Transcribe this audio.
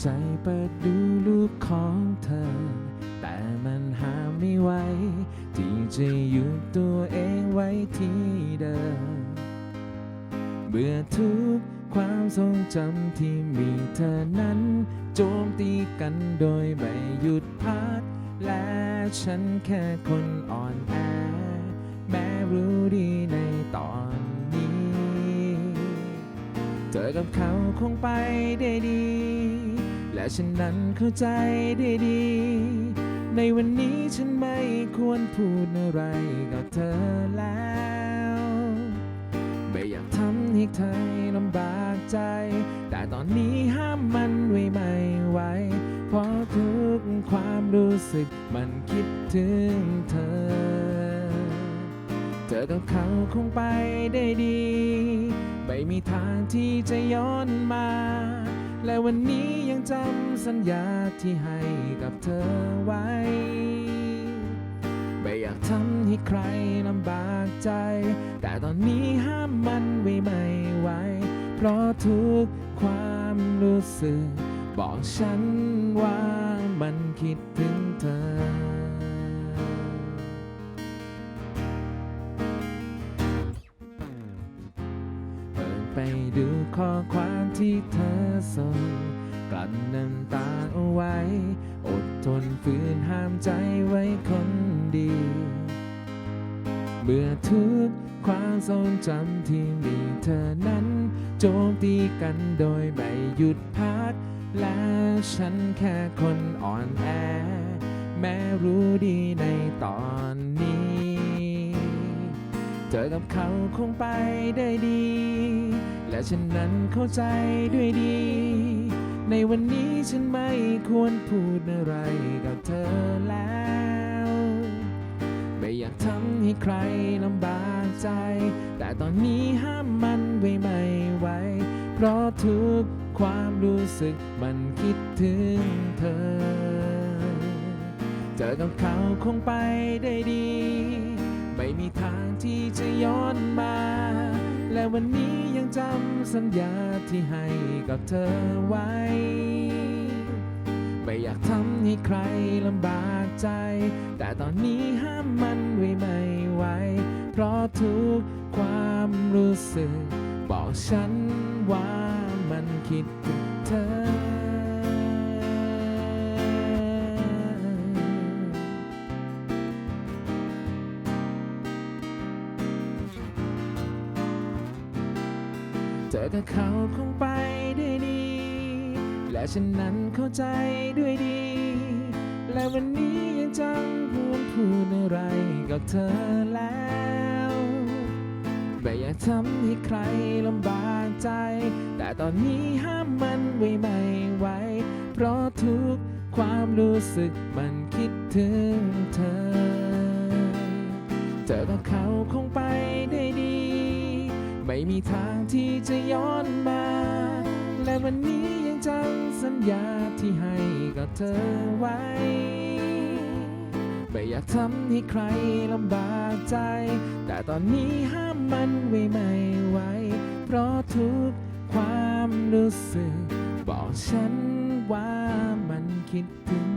ใจเปิดดูรูปของเธอ แต่มันหาไม่ไหวที่จะหยุดตัวเองไว้ที่เดิม เบื่อทุกความทรงจำที่มีเธอนั้น โจมตีกันโดยไม่หยุดพัก และฉันแค่คนอ่อนแอ แม้รู้ดีในตอนนี้ เธอกับเขาคงไปได้ดี และฉันนั้นเข้าใจได้ดี ในวันนี้ฉันไม่ควรพูดอะไรกับเธอแล้ว ไม่อยากทำให้เธอลำบากใจ แต่ตอนนี้ห้ามมันไว้ไม่ไหวเพราะทุกความรู้สึกมันคิดถึงเธอเธอกับเขาคงไปได้ดี ไม่มีทางที่จะย้อนมา และวันนี้ยังจำสัญญาที่ให้กับเธอไว้ ไม่อยากทำให้ใครลำบากใจ แต่ตอนนี้ห้ามมันไว้ไม่ไหว เพราะทุกความรู้สึก บอกฉันว่ามันคิดถึงเธอเปิดไปดูข้อความ ที่เธอส่งกลั้นน้ำตาเอาไว้ อดทนฝืนห้ามใจไว้คนดี เบื่อทุกความทรงจำที่มีเธอนั้น โจมตีกันโดยไม่หยุดพัก และฉันแค่คนอ่อนแอ แม้รู้ดีในตอนนี้ เธอกับเขาคงไปได้ดี และฉันนั้นเข้าใจด้วยดี ในวันนี้ฉันไม่ควรพูดอะไรกับเธอแล้ว ไม่อยากทำให้ใครลำบากใจ แต่ตอนนี้ห้ามมันไว้ไม่ไหวเพราะทุกความรู้สึกมันคิดถึงเธอ เจอกับเขาคงไปได้ดี ไม่มีทางที่จะย้อนมา และวันนี้ยังจำสัญญาที่ให้กับเธอไว้ ไม่อยากทำให้ใครลำบากใจ แต่ตอนนี้ห้ามมันไว้ไม่ไหว เพราะทุกความรู้สึก บอกฉันว่ามันคิดถึงเธอ เธอกับเขาคงไปได้ดี และฉันนั้นเข้าใจด้วยดี และวันนี้ยังจำพูดพูดอะไรกับเธอแล้วไม่อยากทำให้ใครลำบากใจ แต่ตอนนี้ห้ามมันไว้ไม่ไหวเพราะทุกความรู้สึกมันคิดถึงเธอเจอกับเขาคงไปได้ดี ไม่มีทางที่จะย้อนมา และวันนี้ยังจำสัญญาที่ให้กับเธอไว้ ไม่อยากทำให้ใครลำบากใจ แต่ตอนนี้ห้ามมันไว้ไม่ไหว เพราะทุกความรู้สึก บอกฉันว่ามันคิดถึง